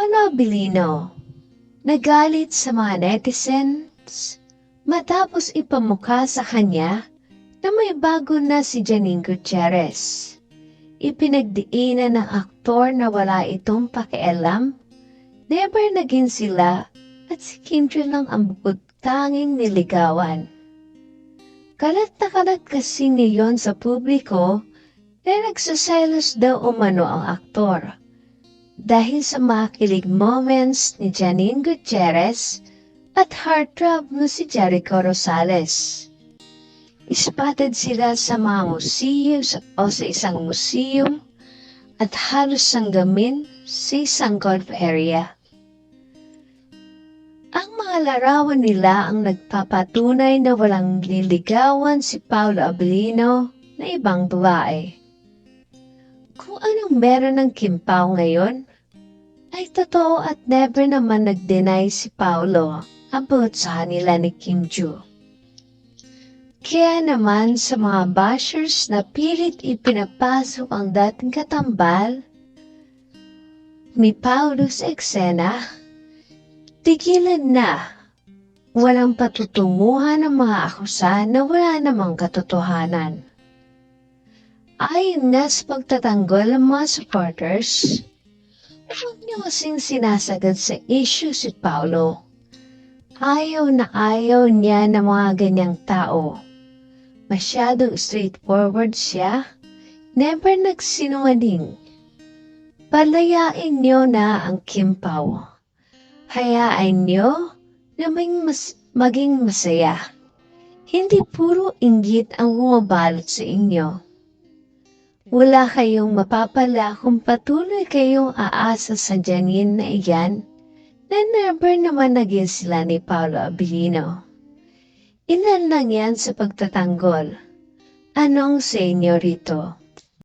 Paolo Abilino, nagalit sa mga netizens matapos ipamukha sa kanya na may bago na si Janine Gutierrez. Ipinagdiinan ng aktor na wala itong pakialam, never naging sila at si Joo lang ang bukod tanging niligawan. Kalat na kalat kasi ngayon sa publiko na nagsaselos daw umano ang aktor dahil sa makilig moments ni Janine Gutierrez at heartthrob mo si Jericho Rosales. Spotted sila sa mga museum o sa isang museum at halos sanggamin sa isang golf area. Ang mga larawan nila ang nagpapatunay na walang liligawan si Paolo Abilino na ibang babae. Kung anong meron ng Kim Pao ngayon, ay totoo at never naman nag-deny si Paolo about sa kanila ni Kim Joo. Kaya naman sa mga bashers na pilit ipinapasok ang dating katambal ni Paolo sa eksena, tigilan na. Walang patutunguhan ng mga akusa na wala namang katotohanan. Ayon nga sa pagtatanggol ng mga supporters, huwag niyo kasing sinasagad sa issue si Paolo. Ayaw na ayaw niya ng mga ganyang tao. Masyadong straightforward siya. Never nagsinungaling. Palayain niyo na ang Kim Pao. Hayaan niyo na mas, maging masaya. Hindi puro inggit ang bumabalot sa inyo. Wala kayong mapapala kung patuloy kayong aasa sa Janine na iyan na never naman naging sila ni Paolo Abilino. Ilan lang yan sa pagtatanggol. Anong sa inyo rito?